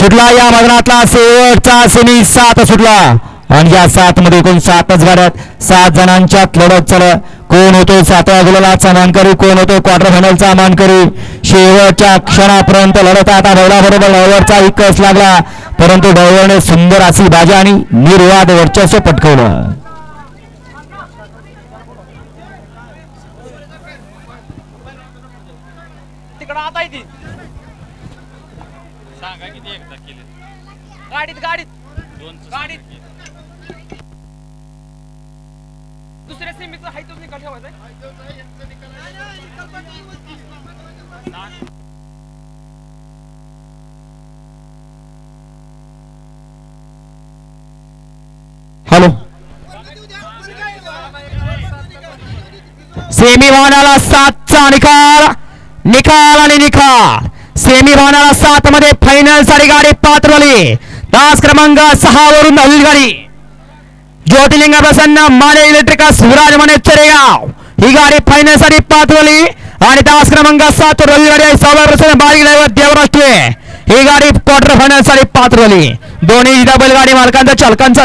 सुटला या मैदानातला शेवटचा सेमी सात सुटला. आणि या सात मध्ये एकूण सातच गाड्यात सात जणांच्यात लढत चाल कोण होतो सातव्या गुलालाचा मानकरी कोण होतो क्वार्टर फायनलचा मानकरी? शेवटच्या क्षणापर्यंत लढत आता बैला बरोबर ड्रायव्हरचा लागला. परंतु ढवळने सुंदर अशी बाजा आणि निर्वाद वर्चस्व पटकवलं. तिकडं आता सांगा किती एकदा केले. गाडीत गाडीत. दोन गाडीत. दुसऱ्या सेमीचं हाय तो निकाल ठेवायचा हॅलो. सेमी भावनाला सातचा निकाल. निकाल आणि निकाल. सेमी भावनाला सात मध्ये फायनलसाठी गाडी पात्र झाली. तास क्रमांक सहा वरून धावली गाडी. ज्योतिलिंग प्रसन्न माने इलेक्ट्रिकल्स विराज माने चरेगाव. ही गाडी फायनलसाठी पात्र झाली. आणि तास क्रमांक सात वर गाडी आहे. सहाव्या प्रसन्न बारीक ड्रायव्हर देवराष्ट्रे. ही गाडी क्वार्टर फायनलसाठी पात्र झाली. दोन्ही बैलगाडी मालकांचा चालकांचा